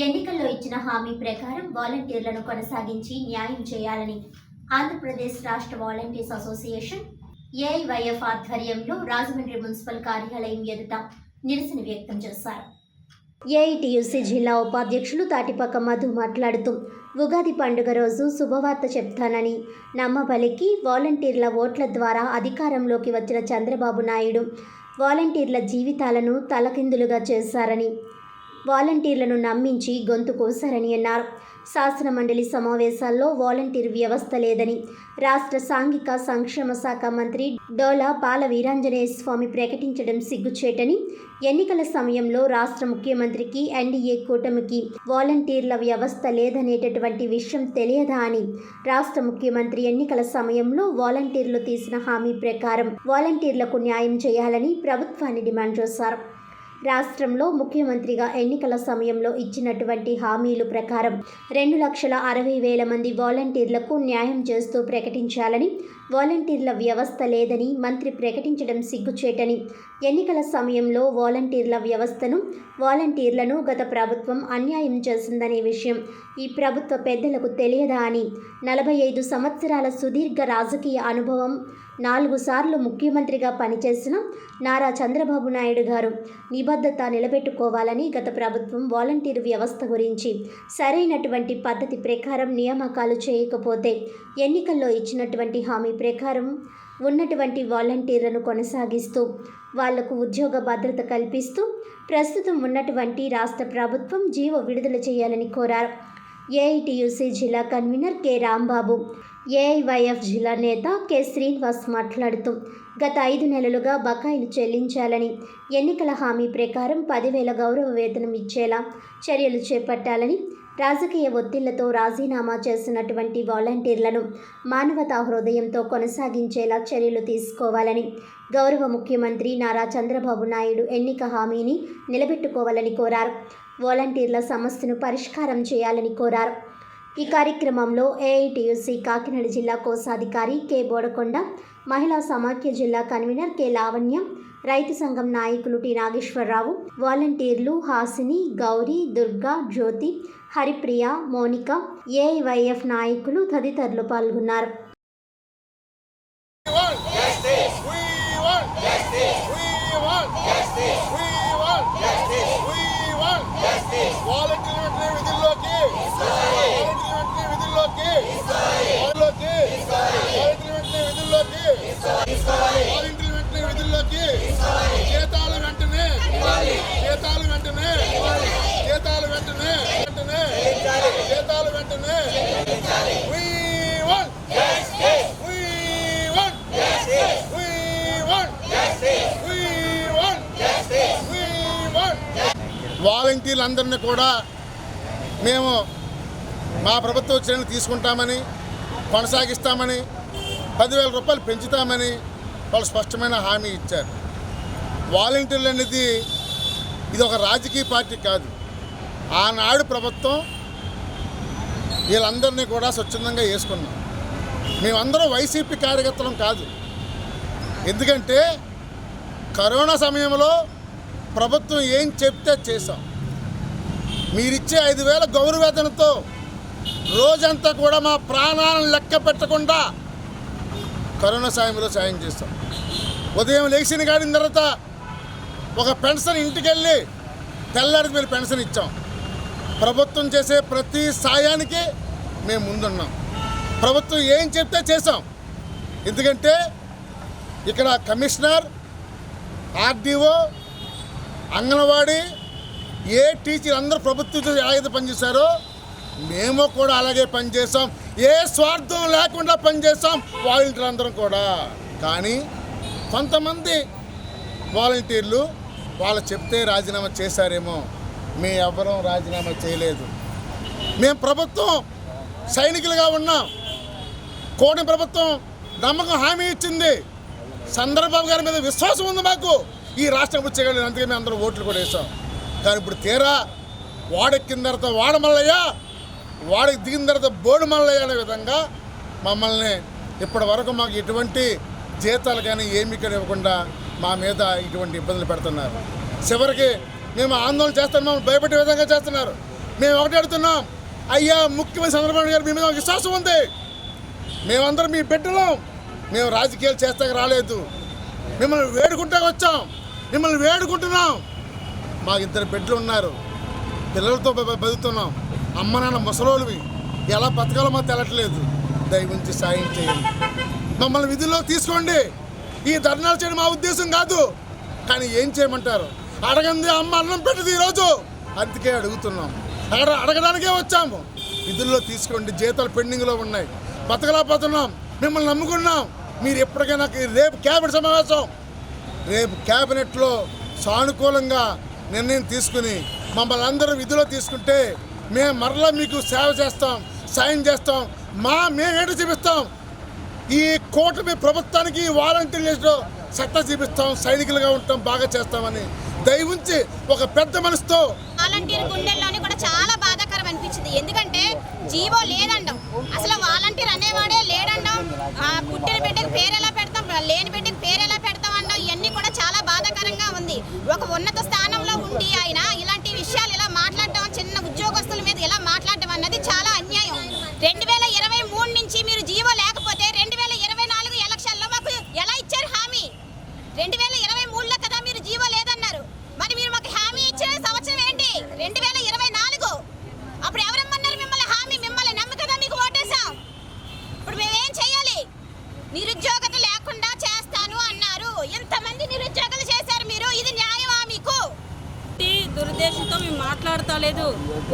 ఎన్నికల్లో ఇచ్చిన హామీ ప్రకారం వాలంటీర్లను కొనసాగించి న్యాయం చేయాలని ఆంధ్రప్రదేశ్ రాష్ట్ర వాలంటీర్స్ అసోసియేషన్ ఏఐవైఎఫ్ ఆధ్వర్యంలో రాజమండ్రి మున్సిపల్ కార్యాలయం ఎదుట నిరసన వ్యక్తం చేశారు. ఏఐటియుసి జిల్లా ఉపాధ్యక్షులు తాటిపక్క మధు మాట్లాడుతూ ఉగాది పండుగ రోజు శుభవార్త చెప్తానని నమ్మబలికి వాలంటీర్ల ఓట్ల ద్వారా అధికారంలోకి వచ్చిన చంద్రబాబు నాయుడు వాలంటీర్ల జీవితాలను తలకిందులుగా చేశారని వాలంటీర్లను నమ్మించి గొంతు కోశారని అన్నారు. శాసన మండలి సమావేశాల్లో వాలంటీర్ వ్యవస్థ లేదని రాష్ట్ర సాంఘిక సంక్షేమ శాఖ మంత్రి డోలా బాల వీరాంజనేయ స్వామి ప్రకటించడం సిగ్గుచేటని ఎన్నికల సమయంలో రాష్ట్ర ముఖ్యమంత్రికి ఎన్డీఏ కూటమికి వాలంటీర్ల వ్యవస్థ లేదనేటటువంటి విషయం తెలియదా అని రాష్ట్ర ముఖ్యమంత్రి ఎన్నికల సమయంలో వాలంటీర్లు తీసిన హామీ ప్రకారం వాలంటీర్లకు న్యాయం చేయాలని ప్రభుత్వాన్ని డిమాండ్ చేశారు. రాష్ట్రంలో ముఖ్యమంత్రిగా ఎన్నికల సమయంలో ఇచ్చినటువంటి హామీలు ప్రకారం రెండు లక్షల అరవై వేల మంది వాలంటీర్లకు న్యాయం చేస్తూ ప్రకటించాలని వాలంటీర్ల వ్యవస్థ లేదని మంత్రి ప్రకటించడం సిగ్గుచేటని ఎన్నికల సమయంలో వాలంటీర్ల వ్యవస్థను వాలంటీర్లను గత ప్రభుత్వం అన్యాయం చేసిందనే విషయం ఈ ప్రభుత్వ పెద్దలకు తెలియదా అని నలభై ఐదు సంవత్సరాల సుదీర్ఘ రాజకీయ అనుభవం నాలుగు సార్లు ముఖ్యమంత్రిగా పనిచేసిన నారా చంద్రబాబు నాయుడు గారు నిబద్ధత నిలబెట్టుకోవాలని గత ప్రభుత్వం వాలంటీర్ వ్యవస్థ గురించి సరైనటువంటి పద్ధతి ప్రకారం నియామకాలు చేయకపోతే ఎన్నికల్లో ఇచ్చినటువంటి హామీ ప్రకారం ఉన్నటువంటి వాలంటీర్లను కొనసాగిస్తూ వాళ్ళకు ఉద్యోగ భద్రత కల్పిస్తూ ప్రస్తుతం ఉన్నటువంటి రాష్ట్ర ప్రభుత్వం జీవో విడుదల చేయాలని కోరారు. ఏఐటియుసి జిల్లా కన్వీనర్ కె. రాంబాబు ఏఐవైఎఫ్ జిల్లా నేత కె. శ్రీనివాస్ మాట్లాడుతూ గత ఐదు నెలలుగా బకాయిలు చెల్లించాలని ఎన్నికల హామీ ప్రకారం పదివేల గౌరవ వేతనం ఇచ్చేలా చర్యలు చేపట్టాలని రాజకీయ ఒత్తిళ్ళతో రాజీనామా చేసినటువంటి వాలంటీర్లను మానవతా హృదయంతో కొనసాగించేలా చర్యలు తీసుకోవాలని గౌరవ ముఖ్యమంత్రి నారా చంద్రబాబు నాయుడు ఎన్నిక హామీని నిలబెట్టుకోవాలని కోరారు. వాలంటీర్ల సమస్యను పరిష్కారం చేయాలని కోరారు. ఈ కార్యక్రమంలో ఏఐటియుసి కాకినాడ జిల్లా కోశాధికారి కె. బోడకొండ మహిళా సమాఖ్య జిల్లా కన్వీనర్ కె. లావణ్య రైతు సంఘం నాయకులు టి. నాగేశ్వరరావు వాలంటీర్లు హాసిని గౌరీ దుర్గా జ్యోతి హరిప్రియ మోనిక ఏఐవైఎఫ్ నాయకులు తదితరులు పాల్గొన్నారు. We wallet వాలంటీర్లందరినీ కూడా మేము మా ప్రభుత్వ చర్యలు తీసుకుంటామని కొనసాగిస్తామని పదివేల రూపాయలు పెంచుతామని వాళ్ళు స్పష్టమైన హామీ ఇచ్చారు. వాలంటీర్లు అనేది ఇది ఒక రాజకీయ పార్టీ కాదు. ఆనాడు ప్రభుత్వం వీళ్ళందరినీ కూడా స్వచ్ఛందంగా వేసుకున్నాం మేమందరం వైసీపీ కార్యకర్తలం కాదు. ఎందుకంటే కరోనా సమయంలో ప్రభుత్వం ఏం చెప్తే చేసాం మీరిచ్చే ఐదు వేల గౌరవేతనతో రోజంతా కూడా మా ప్రాణాలను లెక్క పెట్టకుండా కరోనా సాయంలో సాయం చేస్తాం. ఉదయం లేచిన కాడిన తర్వాత ఒక పెన్షన్ ఇంటికి వెళ్ళి తెల్లారికి మీరు పెన్షన్ ఇచ్చాం. ప్రభుత్వం చేసే ప్రతి సాయానికి మేము ముందున్నాం. ప్రభుత్వం ఏం చెప్తే చేసాం ఎందుకంటే ఇక్కడ కమిషనర్ ఆర్డీఓ అంగన్వాడీ ఏ టీచర్ అందరూ ప్రభుత్వం ఎలాగైతే పనిచేశారో మేము కూడా అలాగే పనిచేసాం ఏ స్వార్థం లేకుండా పనిచేసాం వాలంటీర్ అందరం కూడా. కానీ కొంతమంది వాలంటీర్లు వాళ్ళు చెప్తే రాజీనామా చేశారేమో. మేము ఎవ్వరం రాజీనామా చేయలేదు. మేము ప్రభుత్వం సైనికులుగా ఉన్నాం. కోటి ప్రభుత్వం నమ్మకం హామీ ఇచ్చింది. చంద్రబాబు గారి మీద విశ్వాసం ఉంది మాకు. ఈ రాష్ట్రం అభివృద్ధి అందుకే మేము అందరూ ఓట్లు కూడా వేసాం. కానీ ఇప్పుడు తీరా వాడెక్కిన తర్వాత వాడ మల్లయ్య వాడికి దిగిన తర్వాత బోడు మల్లయ్య అనే విధంగా మమ్మల్ని ఇప్పటి వరకు మాకు ఎటువంటి జీతాలు కానీ ఏమీ ఇక్కడ ఇవ్వకుండా మా మీద ఇటువంటి ఇబ్బందులు పెడుతున్నారు. చివరికి మేము ఆందోళన చేస్తాం మమ్మల్ని భయపెట్టే విధంగా చేస్తున్నారు. మేము ఒకటి అడుగుతున్నాం అయ్యా ముఖ్యమంత్రి చంద్రబాబు గారు మీ మీద విశ్వాసం ఉంది. మేమందరం మీ బిడ్డలం. మేము రాజకీయాలు చేస్తాక రాలేదు. మిమ్మల్ని వేడుకుంటాక వచ్చాం. మిమ్మల్ని వేడుకుంటున్నాం. మాకు ఇద్దరు బిడ్డలు ఉన్నారు. పిల్లలతో బతుకుతున్నాం అమ్మ నాన్న ముసలోళ్ళవి. ఎలా బతకాలో మాకు తెలట్లేదు. దయవుంచి సాయం చేయండి. మమ్మల్ని విధుల్లో తీసుకోండి. ఈ ధర్నాలు చేయడం మా ఉద్దేశం కాదు. కానీ ఏం చేయమంటారు? అడగంది అమ్మ అన్నం పెట్టదు ఈరోజు. అందుకే అడుగుతున్నాం. అక్కడ అడగడానికే వచ్చాము. విధుల్లో తీసుకోండి. జీతాలు పెండింగ్లో ఉన్నాయి. బతకలేకపోతున్నాం. మిమ్మల్ని నమ్ముకున్నాం. మీరు ఎప్పటికైనా రేపు క్యాబినెట్ సమావేశం. రేపు క్యాబినెట్లో సానుకూలంగా నిర్ణయం తీసుకుని మమ్మల్ని అందరూ విధిలో తీసుకుంటే మేము మరలా మీకు సేవ చేస్తాం సాయం చేస్తాం మా మేమేంటో చూపిస్తాం. ఈ కూటమి ప్రభుత్వానికి వాలంటీర్ లిస్టులో సత్తా చూపిస్తాం సైనికులుగా ఉంటాం బాగా చేస్తామని. దయవుంచి ఒక పెద్ద మనసుతో వాలంటీర్ గుండెల్లోని కూడా చాలా బాధాకరం అనిపించింది. ఎందుకంటే జీవో లేదండం. అసలు వాలంటీర్ అనేవాడే లేడండం. ఆ, పుట్టిన బిడ్డకి పేరు ఎలా పెడతాం లేని బిడ్డకి పేరు ఎలా పెడతాం అనడం ఇవన్నీ కూడా చాలా బాధాకరంగా ఉంది. ఒక ఉన్నత స్థాయి டி ஆயினா இல்ல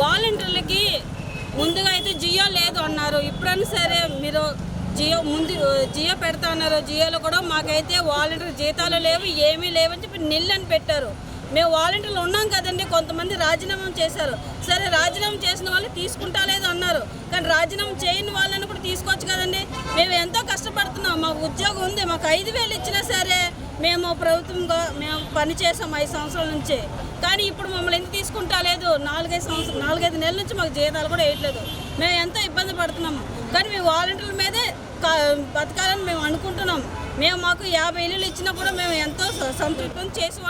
వాలంటీర్లకి ముందుగా అయితే జియో లేదు అన్నారు. ఇప్పుడన్నా సరే మీరు జియో ముందు జియో పెడతా అన్నారు. జియోలో కూడా మాకైతే వాలంటీర్ జీతాలు లేవు ఏమీ లేవు చెప్పి నిల్ అని పెట్టారు. మేము వాలంటీర్లు ఉన్నాం కదండి కొంతమంది రాజీనామా చేశారు. సరే రాజీనామా చేసిన వాళ్ళు తీసుకుంటా లేదు అన్నారు. కానీ రాజీనామా చేయని వాళ్ళని కూడా తీసుకోవచ్చు కదండి. మేము ఎంతో కష్టపడుతున్నాం మాకు ఉద్యోగం ఉంది మాకు ఐదు వేలు ఇచ్చినా సరే మేము ప్రభుత్వంగా మేము పని చేసాం ఐదు సంవత్సరాల నుంచి. కానీ ఇప్పుడు మమ్మల్ని ఎందుకు తీసుకుంటా లేదు? నాలుగైదు సంవత్సరం నాలుగైదు నెలల నుంచి మాకు జీతాలు కూడా వేయట్లేదు. మేము ఎంతో ఇబ్బంది పడుతున్నాము కానీ మేము వాలంటీర్ల మీదే కా- బతకాలని మేము అనుకుంటున్నాం. మేము మాకు యాభై ఇల్లులు ఇచ్చినా కూడా మేము ఎంతో సంతృప్తిని సంతృప్తం చేసి